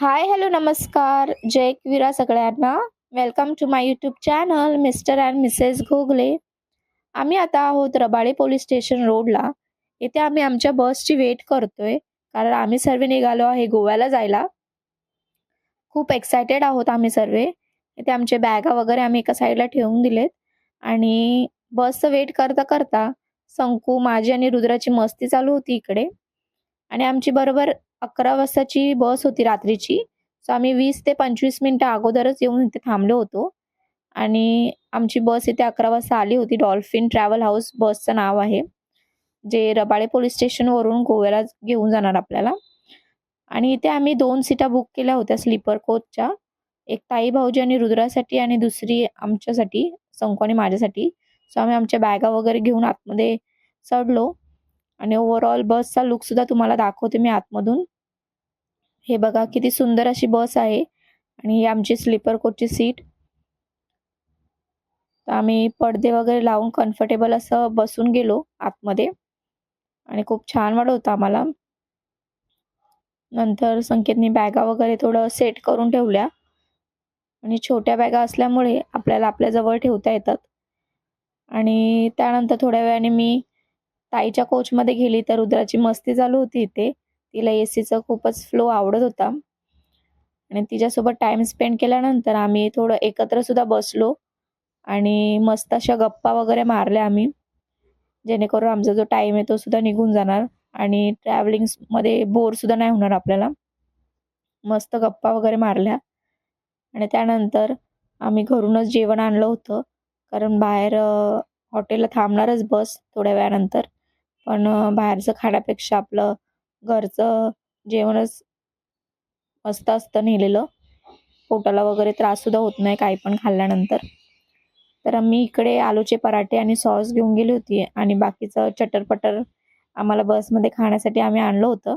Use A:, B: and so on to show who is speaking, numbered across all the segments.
A: Hi hello नमस्कार. जय एकविरा सगळ्यांना. Welcome to my YouTube channel mister and missus Ghogale आम्ही आता आहोत रबाळे पोलीस स्टेशन रोडला. इथे आम्ही आमच्या बसची वेट करतोय कारण आम्ही सर्व निघालो आहे गोव्याला जायला. खूप एक्सायटेड आहोत आम्ही सर्व. इथे आमचे बॅगा वगैरे आम्ही एका साईडला ठेवून दिलेत. आणि बसचं वेट करता करता संकू माझी आणि रुद्राची मस्ती चालू होती इकडे. आणि आमची बरोबर अकरा वाजताची बस होती रात्रीची. सो आम्ही वीस ते पंचवीस मिनिटं अगोदरच येऊन इथे थांबलो होतो. आणि आमची बस इथे अकरा वाजता आली होती. डॉल्फिन ट्रॅव्हल हाऊस बसचं नाव आहे. जे रबाळे पोलीस स्टेशनवरून गोव्याला घेऊन जाणार आपल्याला. आणि इथे आम्ही दोन सीटा बुक केल्या होत्या स्लीपर कोचच्या. एक ताई भाऊजी आणि रुद्रासाठी आणि दुसरी आमच्यासाठी संको आणि माझ्यासाठी. सो आम्ही आमच्या बॅगा वगैरे घेऊन आतमध्ये चढलो. आणि ओव्हरऑल बसचा लुकसुद्धा तुम्हाला दाखवते मी आतमधून. हे बघा किती सुंदर अशी बस आहे. आणि ही आमची स्लीपर कोचची सीट. तर आम्ही पडदे वगैरे लावून कम्फर्टेबल असं बसून गेलो आतमध्ये. आणि खूप छान वाटत होतं आम्हाला. नंतर संकेतनी बॅगा वगैरे थोडं सेट करून ठेवल्या. आणि छोट्या बॅगा असल्यामुळे आपल्याला आपल्याजवळ ठेवता येतात. आणि त्यानंतर थोड्या वेळाने मी ताईच्या कोचमध्ये गेली तर रुद्राची मस्ती चालू होती इथे. तिला ए सीचा खूपच फ्लो आवडत होता. आणि तिच्यासोबत टाइम स्पेंड केल्यानंतर आम्ही थोडं एकत्र सुद्धा बसलो. आणि मस्त अशा गप्पा वगैरे मारल्या आम्ही. जेणेकरून आमचा जो टाइम आहे तो सुद्धा निघून जाणार. आणि ट्रॅव्हलिंगमध्ये बोर सुद्धा नाही होणार आपल्याला. मस्त गप्पा वगैरे मारल्या. आणि त्यानंतर आम्ही घरूनच जेवण आणलं होतं. कारण बाहेर हॉटेलला थांबणारच बस थोड्या वेळानंतर. पण बाहेरचं खाण्यापेक्षा आपलं घरचं जेवणच मस्त असतं नेलेलं. पोटाला वगैरे त्राससुद्धा होत नाही काही पण खाल्ल्यानंतर. तर मी इकडे आलूचे पराठे आणि सॉस घेऊन गेली होती आणि बाकीचं चटरपटर आम्हाला बसमध्ये खाण्यासाठी आम्ही आणलं होतं.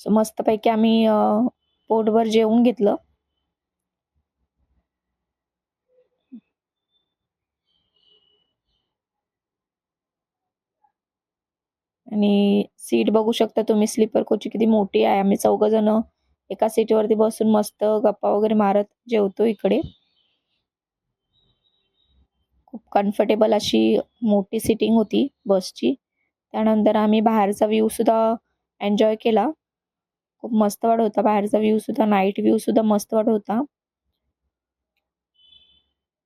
A: सो मस्तपैकी आम्ही पोटभर जेवून घेतलं. आणि सीट बघू शकता तुम्ही. स्लीपर कोची किती मोठी आहे. आम्ही चौघ जण एका सीटवरती बसून मस्त गप्पा वगैरे मारत जेवतो इकडे. खूप कम्फर्टेबल अशी मोठी सिटिंग होती बसची त्यानंतर आम्ही बाहेरचा व्ह्यूसुद्धा एन्जॉय केला. खूप मस्त वाट होता. बाहेरचा व्ह्यूसुद्धा नाईट व्ह्यूसुद्धा मस्त वाट होता.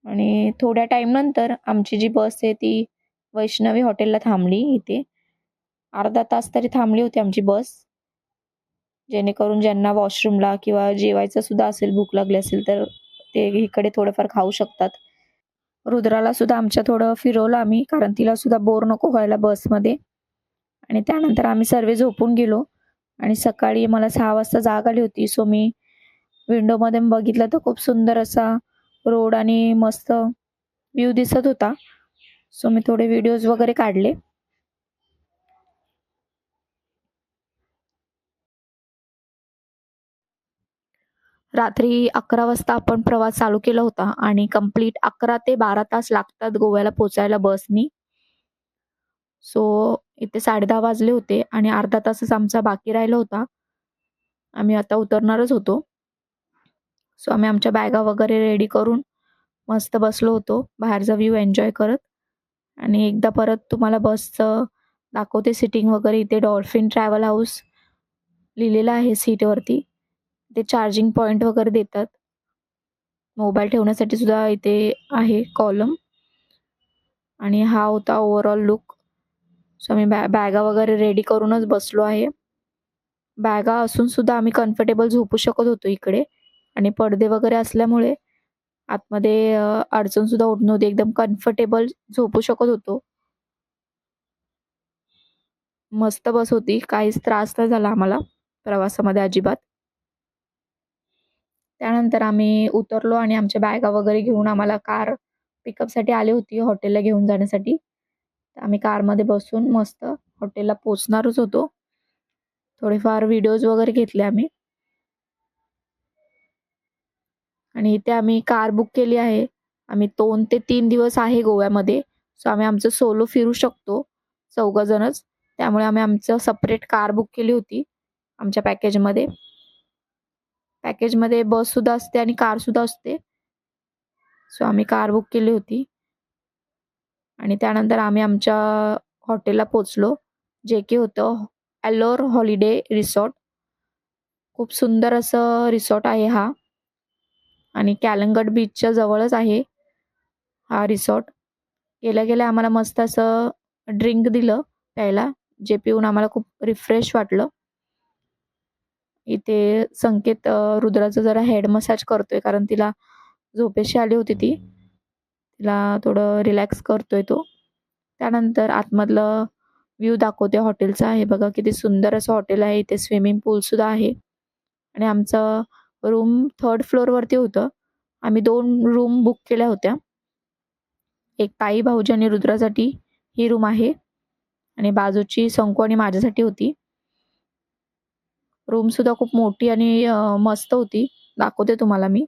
A: आणि थोड्या टाईमनंतर आमची जी बस आहे ती वैष्णवी हॉटेलला थांबली इथे. अर्धा तास तरी थांबली होती आमची बस. जेणेकरून ज्यांना वॉशरूमला किंवा जेवायचं सुद्धा असेल भूक लागली असेल तर ते इकडे थोडंफार खाऊ शकतात. रुद्राला सुद्धा आमच्या थोडं फिरवलं आम्ही कारण तिला सुद्धा बोर नको व्हायला बसमध्ये. आणि त्यानंतर आम्ही सर्व झोपून गेलो. आणि सकाळी मला सहा वाजता जाग आली होती सो मी विंडोमध्ये बघितलं तर खूप सुंदर असा रोड आणि मस्त व्ह्यू दिसत होता. सो मी थोडे व्हिडिओज वगैरे काढले. रात्री अकरा वाजता आपण प्रवास चालू केला होता आणि कंप्लीट अकरा ते बारा तास लागतात गोव्याला पोचायला बसनी. सो इथे साडे दहा वाजले होते आणि अर्धा तासच आमचा बाकी राहिला होता. आम्ही आता उतरणारच होतो. सो आम्ही आमच्या बॅगा वगैरे रेडी करून मस्त बसलो होतो. बाहेरचा व्ह्यू एन्जॉय करत. आणि एकदा परत तुम्हाला बसचं दाखवते सिटिंग वगैरे. इथे डॉल्फिन ट्रॅव्हल हाऊस लिहिलेलं आहे सीटवरती ते चार्जिंग पॉईंट वगैरे देतात. मोबाईल ठेवण्यासाठी सुद्धा इथे आहे कॉलम आणि हा होता ओव्हरऑल लुक सो आम्ही बॅ बॅगा वगैरे रेडी करूनच बसलो आहे. बॅगा असून सुद्धा आम्ही कम्फर्टेबल झोपू शकत होतो इकडे. आणि पडदे वगैरे असल्यामुळे आतमध्ये अडचण सुद्धा होत. नव्हती एकदम कम्फर्टेबल झोपू शकत होतो. मस्त बस होती. काहीच त्रास नाही झाला आम्हाला. प्रवासामध्ये अजिबात. त्यानंतर आम्ही उतरलो आणि आमच्या बॅगा वगैरे घेऊन आम्हाला कार पिकअपसाठी आली होती हॉटेलला घेऊन जाण्यासाठी. आम्ही कारमध्ये बसून मस्त हॉटेलला पोचणारच होतो. थोडेफार व्हिडिओज वगैरे घेतले आम्ही. आणि इथे आम्ही कार बुक केली आहे. आम्ही दोन ते तीन दिवस आहे गोव्यामध्ये. सो आम्ही आमचं सोलो फिरू शकतो चौघजणच. त्यामुळे आम्ही आमचं सपरेट कार बुक केली होती आमच्या पॅकेजमध्ये पॅकेजमध्ये बससुद्धा असते आणि कारसुद्धा असते. सो आम्ही कार बुक केली होती. आणि त्यानंतर आम्ही आमच्या हॉटेलला पोचलो जे की होतं ॲलोर हॉलिडे रिसॉर्ट खूप सुंदर असं रिसॉर्ट आहे हा. आणि कॅलंगड बीचच्या जवळच आहे हा रिसॉर्ट गेल्या गेल्या आम्हाला मस्त असं ड्रिंक दिलं प्यायला जे पिऊन आम्हाला खूप रिफ्रेश वाटलं. इथे संकेत रुद्राचं जरा हेड मसाज करतोय कारण तिला झोपेशी आली होती ती. तिला थोडं रिलॅक्स करतोय तो. त्यानंतर आतमधलं व्ह्यू दाखवते हॉटेलचा. हे बघा किती सुंदर असं हॉटेल आहे. इथे स्विमिंग पूलसुद्धा आहे. आणि आमचं रूम थर्ड फ्लोअरवरती होतं. आम्ही दोन रूम बुक केल्या होत्या. एक ताई भाऊजी आणि रुद्रासाठी ही रूम आहे. आणि बाजूची संकू आणि माझ्यासाठी होती. रूमसुद्धा खूप मोठी आणि मस्त होती. दाखवते तुम्हाला मी.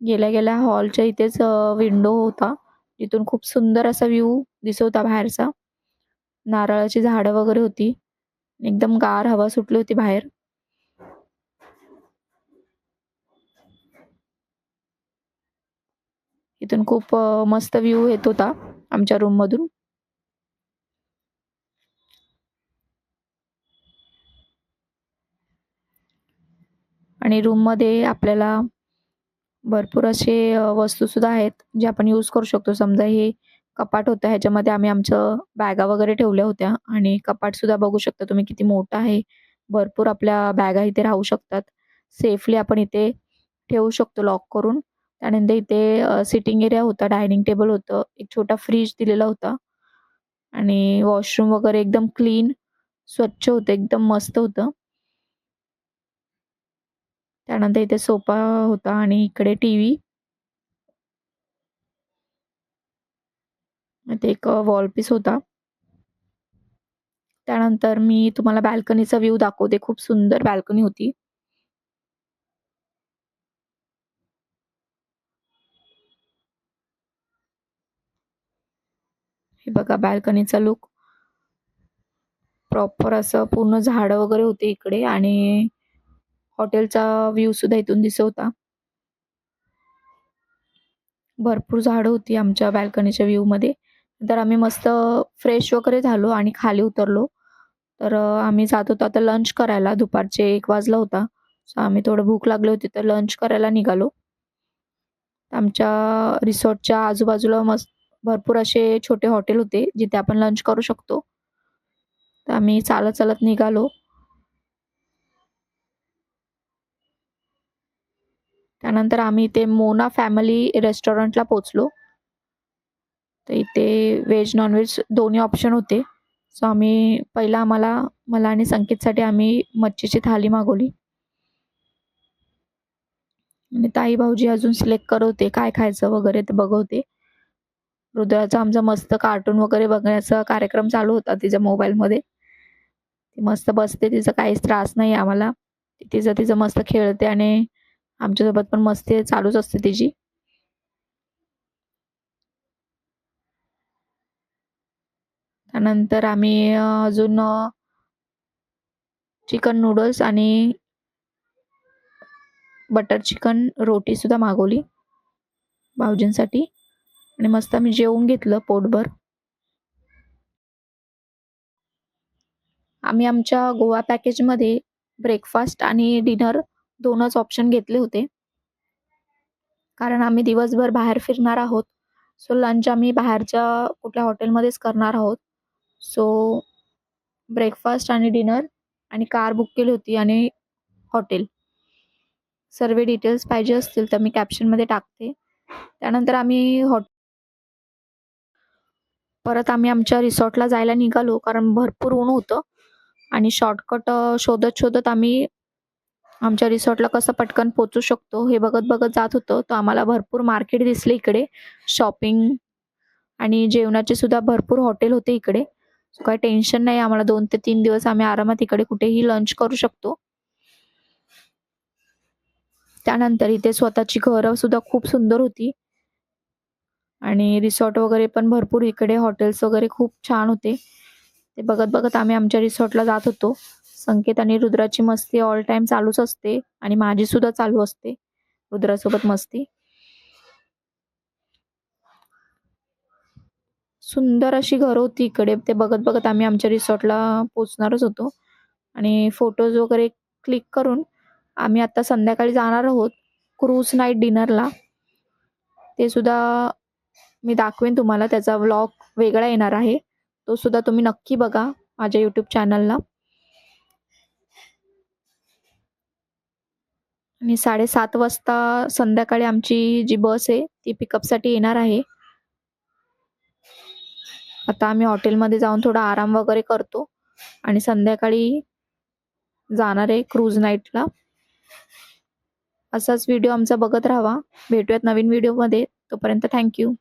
A: गेल्या गेल्या हॉलच्या इथेच विंडो होता. तिथून खूप सुंदर असा व्ह्यू दिसत होता बाहेरचा. नारळाची झाडं वगैरे होती. एकदम गार हवा सुटली होती बाहेर. इथून खूप मस्त व्ह्यू येत होता आमच्या रूममधून आणि रूममध्ये आपल्याला भरपूर असे वस्तूसुद्धा आहेत जे आपण यूज करू शकतो. समजा हे कपाट होतं ह्याच्यामध्ये आम्ही आमचं बॅगा वगैरे ठेवल्या होत्या. आणि कपाटसुद्धा बघू शकता तुम्ही किती मोठं आहे. भरपूर आपल्या बॅगा इथे राहू शकतात. सेफली आपण इथे ठेवू शकतो लॉक करून. त्यानंतर इथे सिटिंग एरिया होता डायनिंग टेबल होतं एक छोटा फ्रीज दिलेला होता. आणि वॉशरूम वगैरे एकदम क्लीन स्वच्छ होतं एकदम मस्त होतं. त्यानंतर इथे सोफा होता आणि इकडे टी व्ही इथे एक वॉल पीस होता. त्यानंतर मी तुम्हाला बाल्कनीचा व्ह्यू दाखवते. खूप सुंदर बाल्कनी होती. हे बघा बाल्कनीचा लुक प्रॉपर असं पूर्ण झाडं वगैरे होते इकडे आणि हॉटेलचा व्ह्यू सुद्धा इथून दिसत होता भरपूर झाडं होती आमच्या बॅल्कनीच्या व्ह्यू मध्ये. तर आम्ही मस्त फ्रेश वगैरे झालो आणि खाली उतरलो. तर आम्ही जात होतो आता लंच करायला. दुपारचे एक वाजला होता. सो आम्ही थोडं भूक लागली होती तर लंच करायला निघालो. आमच्या रिसॉर्टच्या आजूबाजूला मस्त भरपूर असे छोटे हॉटेल होते जिथे आपण लंच करू शकतो. तर आम्ही चालत चालत निघालो. त्यानंतर आम्ही इथे मोना फॅमिली रेस्टॉरंटला पोचलो तर इथे व्हेज नॉनव्हेज दोन्ही ऑप्शन होते. सो आम्ही पहिला आम्हाला मला आणि संकेतसाठी आम्ही मच्छीची थाली मागवली. आणि ताई भाऊजी अजून सिलेक्ट करवते काय खायचं वगैरे ते बघवते. हृदयाचा आमचा मस्त कार्टून वगैरे बघण्याचा कार्यक्रम चालू होता तिच्या मोबाईलमध्ये ती मस्त बसते तिचा काहीच त्रास नाही आम्हाला. तिचं तिचं मस्त खेळते आणि आमच्यासोबत पण मस्ती चालूच असते तिची. त्यानंतर आम्ही अजून चिकन नूडल्स आणि बटर चिकन रोटीसुद्धा मागवली भाऊजींसाठी. आणि मस्त आम्ही जेवून घेतलं पोटभर. आम्ही आमच्या गोवा पॅकेजमध्ये ब्रेकफास्ट आणि डिनर दोनच ऑप्शन घेतले होते. कारण आम्ही दिवसभर बाहेर फिरणार आहोत. सो लंच आम्ही बाहेरच्या कुठल्या हॉटेलमध्येच करणार आहोत. सो ब्रेकफास्ट आणि डिनर आणि कार बुक केली होती आणि हॉटेल सर्व डिटेल्स पाहिजे असतील तर मी कॅप्शनमध्ये टाकते. त्यानंतर आम्ही हॉ परत आम्ही आमच्या रिसॉर्टला जायला निघालो. कारण भरपूर ऊन होतं आणि शॉर्टकट शोधत शोधत आम्ही आमच्या रिसॉर्टला कसं पटकन पोचू शकतो हे बघत बघत जात होतो. तर आम्हाला भरपूर मार्केट दिसले इकडे. शॉपिंग आणि जेवणाचे सुद्धा भरपूर हॉटेल होते इकडे. सो काही टेन्शन नाही आम्हाला दोन ते तीन दिवस आम्ही आरामात इकडे कुठेही लंच करू शकतो. त्यानंतर इथे स्वतःची घरं सुद्धा खूप सुंदर होती. आणि रिसॉर्ट वगैरे पण भरपूर इकडे हॉटेल्स वगैरे खूप छान होते. ते बघत बघत आम्ही आमच्या रिसॉर्टला जात होतो. संकेत आणि रुद्राची मस्ती ऑल टाइम चालूच असते आणि माझी सुद्धा चालू असते. रुद्रासोबत मस्ती. सुंदर अशी घरं होती इकडे. ते बघत बघत आम्ही आमच्या रिसॉर्टला पोचणारच होतो. आणि फोटोज वगैरे क्लिक करून आम्ही आता संध्याकाळी जाणार आहोत क्रूज नाईट डिनरला ते सुद्धा मी दाखवेन तुम्हाला. त्याचा व्लॉग वेगळा येणार आहे. तो सुद्धा तुम्ही नक्की बघा माझ्या यूट्यूब चॅनलला आणि साडेसात वाजता संध्याकाळी आमची जी बस आहे ती पिकअपसाठी येणार आहे. आता आम्ही हॉटेलमध्ये जाऊन थोडा आराम वगैरे करतो आणि संध्याकाळी जाणार आहे क्रूज नाईटला असाच व्हिडिओ आमचा बघत राहावा. भेटूयात नवीन व्हिडिओमध्ये तोपर्यंत थँक्यू